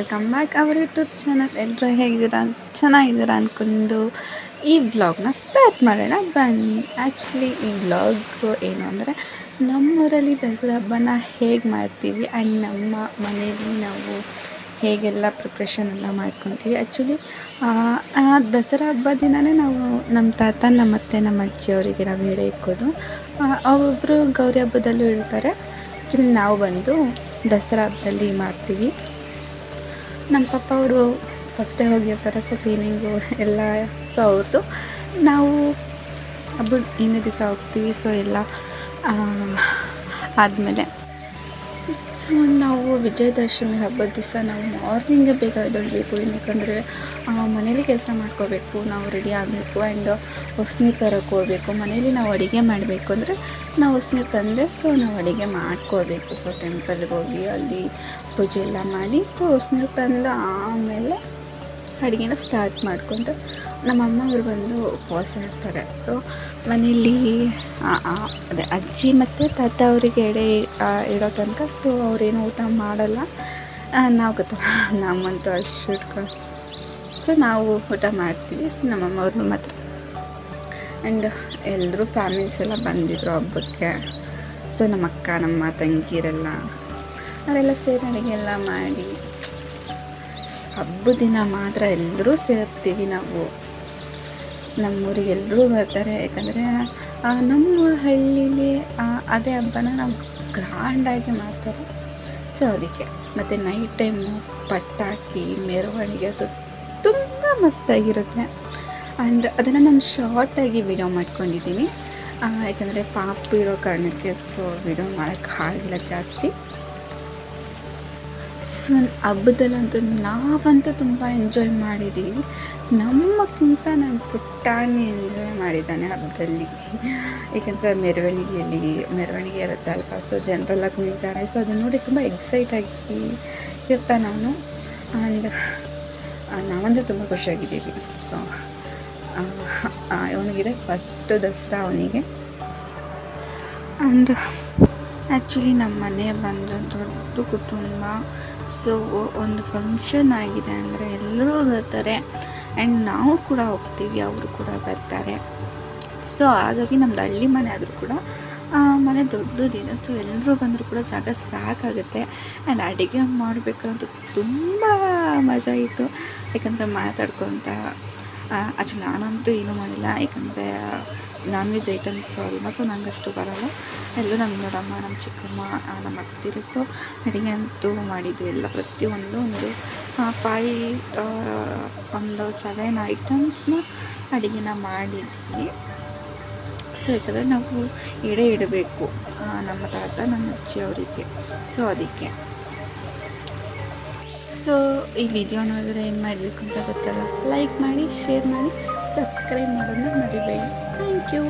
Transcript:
Welcome back our YouTube channel ಎಲ್ಲರೂ ಹೇಗಿದ್ದೀರಾ? ಚೆನ್ನಾಗಿದ್ದೀರಾ ಅಂದ್ಕೊಂಡು ಈ ವ್ಲಾಗ್ನ ಸ್ಟಾರ್ಟ್ ಮಾಡೋಣ. ಬನ್ನಿ. ಆ್ಯಕ್ಚುಲಿ ಈ ವ್ಲಾಗ್ ಏನು ಅಂದರೆ ನಮ್ಮೂರಲ್ಲಿ ದಸರಾ ಹಬ್ಬನ ಹೇಗೆ ಮಾಡ್ತೀವಿ ಆ್ಯಂಡ್ ನಮ್ಮ ಮನೆಯಲ್ಲಿ ನಾವು ಹೇಗೆಲ್ಲ ಪ್ರಿಪ್ರೇಷನ್ ಎಲ್ಲ ಮಾಡ್ಕೊತೀವಿ. ಆ್ಯಕ್ಚುಲಿ ದಸರಾ ಹಬ್ಬ ದಿನವೇ ನಾವು ನಮ್ಮ ತಾತ, ನಮ್ಮ ಅತ್ತೆ, ನಮ್ಮ ಅಜ್ಜಿಯವರಿಗೆ ನಾವು ಹೇಳಿ ಇಕ್ಕೋದು. ಅವೊಬ್ಬರು ಗೌರಿ ಹಬ್ಬದಲ್ಲೂ ಹೇಳ್ತಾರೆ. ಆ್ಯಕ್ಚುಲಿ ನಾವು ಬಂದು ದಸರಾ ಹಬ್ಬದಲ್ಲಿ ಮಾಡ್ತೀವಿ. ನಮ್ಮ ಪಪ್ಪ ಅವರು ಫಸ್ಟೇ ಹೋಗಿರ್ತಾರೆ ಸೊ ಕ್ಲೀನಿಂಗು ಎಲ್ಲ ಸೊ ಅವ್ರದ್ದು ನಾವು ಹಬ್ಬದ ಹಿಂದೆ ದಿವಸ ಹೋಗ್ತೀವಿ ಸೊ ಎಲ್ಲ ಆದಮೇಲೆ. ಸೊ ನಾವು ವಿಜಯದಶಮಿ ಹಬ್ಬದ ದಿವಸ ನಾವು ಮಾರ್ನಿಂಗೇ ಬೇಗ ಎದ್ದೇಳಬೇಕು ಏನಕ್ಕಂದರೆ ಮನೇಲಿ ಕೆಲಸ ಮಾಡ್ಕೋಬೇಕು, ನಾವು ರೆಡಿ ಆಗಬೇಕು ಆ್ಯಂಡ್ ಹೊಸ್ನೀರು ತರಕ್ಕೆ ಹೋಗ್ಬೇಕು. ಮನೇಲಿ ನಾವು ಅಡುಗೆ ಮಾಡಬೇಕು ಅಂದರೆ, ನಾವು ಹೊಸ್ನೀರು ತಂದೆ ಸೊ ನಾವು ಅಡುಗೆ ಮಾಡ್ಕೋಬೇಕು. ಸೊ ಟೆಂಪಲ್ಗೆ ಹೋಗಿ ಅಲ್ಲಿ ಪೂಜೆ ಎಲ್ಲ ಮಾಡಿ ಹೊಸ್ನೀರು ತಂದು, ಆಮೇಲೆ ಅಡುಗೆನ ಸ್ಟಾರ್ಟ್ ಮಾಡ್ಕೊಂಡು ನಮ್ಮ ಅಮ್ಮ ಅವ್ರು ಬಂದು ಉಪವಾಸ ಇರ್ತಾರೆ ಸೊ ಮನೆಯಲ್ಲಿ ಅದೇ ಅಜ್ಜಿ ಮತ್ತು ತಾತ ಅವರಿಗೆ ಎಡೆ ಇಡೋ ತನಕ ಸೊ ಅವ್ರೇನು ಊಟ ಮಾಡಲ್ಲ. ನಾವು ಗೊತ್ತ, ನಮ್ಮಂತೂ ಅಷ್ಟು ಇಟ್ಕೊಂಡು ಸೊ ನಾವು ಊಟ ಮಾಡ್ತೀವಿ. ಸೊ ನಮ್ಮಮ್ಮ ಅವ್ರನ್ನ ಮಾತ್ರ. ಆ್ಯಂಡ್ ಎಲ್ಲರೂ ಫ್ಯಾಮಿಲೀಸ್ ಎಲ್ಲ ಬಂದಿದ್ರು ಹಬ್ಬಕ್ಕೆ. ಸೊ ನಮ್ಮ ಅಕ್ಕ ನಮ್ಮ ತಂಗಿಯರೆಲ್ಲ ಅವರೆಲ್ಲ ಸೇರಿ ಅಡುಗೆ ಎಲ್ಲ ಮಾಡಿ, ಹಬ್ಬದ ದಿನ ಮಾತ್ರ ಎಲ್ಲರೂ ಸೇರ್ತೀವಿ ನಾವು. ನಮ್ಮೂರಿಗೆ ಎಲ್ಲರೂ ಬರ್ತಾರೆ, ಯಾಕಂದರೆ ನಮ್ಮ ಹಳ್ಳೀಲಿ ಅದೇ ಹಬ್ಬನ ನಾವು ಗ್ರ್ಯಾಂಡಾಗಿ ಮಾಡ್ತಾರೆ. ಸೊ ಅದಕ್ಕೆ ಮತ್ತು ನೈಟ್ ಟೈಮು ಪಟಾಕಿ, ಮೆರವಣಿಗೆ ಅದು ತುಂಬ ಮಸ್ತಾಗಿರುತ್ತೆ. ಆ್ಯಂಡ್ ಅದನ್ನು ನಾನು ಶಾರ್ಟಾಗಿ ವಿಡಿಯೋ ಮಾಡ್ಕೊಂಡಿದ್ದೀನಿ. ಯಾಕಂದರೆ ಪಾಪು ಇರೋ ಕಾರಣಕ್ಕೆ ಸೊ ವಿಡಿಯೋ ಮಾಡೋಕ್ಕಾಗಿಲ್ಲ ಜಾಸ್ತಿ. ಸೊ ಹಬ್ಬದಲ್ಲಂತೂ ನಾವಂತೂ ತುಂಬ ಎಂಜಾಯ್ ಮಾಡಿದ್ದೀವಿ ನಮ್ಮಕ್ಕಿಂತ ನನ್ನ ಪುಟ್ಟಾಣಿ ಎಂಜಾಯ್ ಮಾಡಿದ್ದಾನೆ ಹಬ್ಬದಲ್ಲಿ. ಏಕೆಂದರೆ ಮೆರವಣಿಗೆಯಲ್ಲಿ, ಮೆರವಣಿಗೆ ಇರುತ್ತೆ ಅಲ್ವಾ? ಸೊ ಜನರೆಲ್ಲ ಕುಣಿತಾರೆ. ಸೊ ಅದನ್ನು ನೋಡಿ ತುಂಬ ಎಕ್ಸೈಟ್ ಆಗಿ ಇರ್ತಾನೆ ಅವನು ಆ್ಯಂಡ್ ನಾವಂತೂ ತುಂಬ ಖುಷಿಯಾಗಿದ್ದೀವಿ. ಸೊ ಅವನಿಗಿದೆ ಫಸ್ಟ್ ದಸರಾ ಅವನಿಗೆ. ಆ್ಯಂಡ್ ಆ್ಯಕ್ಚುಲಿ ನಮ್ಮ ಮನೆ ಬಂದು ದೊಡ್ಡ ಕುಟುಂಬ ಸೊ ಒಂದು ಫಂಕ್ಷನ್ ಆಗಿದೆ ಅಂದರೆ ಎಲ್ಲರೂ ಬರ್ತಾರೆ. ಆ್ಯಂಡ್ ನಾವು ಕೂಡ ಹೋಗ್ತೀವಿ, ಅವರು ಕೂಡ ಬರ್ತಾರೆ. ಸೊ ಹಾಗಾಗಿ ನಮ್ಮದು ಹಳ್ಳಿ ಮನೆ ಆದರೂ ಕೂಡ ಮನೆ ದೊಡ್ಡದಿದೆ ಸೊ ಎಲ್ಲರೂ ಬಂದರೂ ಕೂಡ ಜಾಗ ಸಾಕಾಗುತ್ತೆ. ಆ್ಯಂಡ್ ಅಡುಗೆ ಮಾಡಬೇಕಂತೂ ತುಂಬ ಮಜಾ ಇತ್ತು. ಯಾಕಂದರೆ ಮಾತಾಡ್ಕೊತ ಆ್ಯಕ್ಚುಲಿ ನಾನಂತೂ ಏನೂ ಮಾಡಿಲ್ಲ. ಯಾಕಂದರೆ ನಾನ್ ವೆಜ್ ಐಟಮ್ಸ್ ಅಲ್ವಾ ಸೊ ನಂಗೆ ಅಷ್ಟು ಬರೋಲ್ಲ. ಎಲ್ಲ ನಮ್ಮ ದೊಡ್ಡಮ್ಮ ನಮ್ಮ ಚಿಕ್ಕಮ್ಮ ನಮ್ಮ ಅತ್ತಿರು ಸೊ ಅಡುಗೆ ಅಂತೂ ಮಾಡಿದ್ದು ಎಲ್ಲ ಪ್ರತಿಯೊಂದು ಒಂದು ಫೈ ಒಂದು ಸೆವೆನ್ ಐಟಮ್ಸ್ನ ಅಡುಗೆನ ಮಾಡಿದ್ವಿ. ಸೊ ಯಾಕಂದರೆ ನಾವು ಎಡೆ ಇಡಬೇಕು ನಮ್ಮ ತಾತ, ನಮ್ಮ ಅಜ್ಜಿ ಅವರಿಗೆ ಸೊ ಅದಕ್ಕೆ. ಸೊ, ಈ ವಿಡಿಯೋ ನೋಡಿದ್ರೆ ಏನು ಮಾಡಬೇಕು ಅಂತ ಗೊತ್ತಲ್ಲ? ಲೈಕ್ ಮಾಡಿ ಶೇರ್ ಮಾಡಿ ಸಬ್ಸ್ಕ್ರೈಬ್ ಮಾಡೋದನ್ನ ಮರಿಬೇಡಿ. Thank you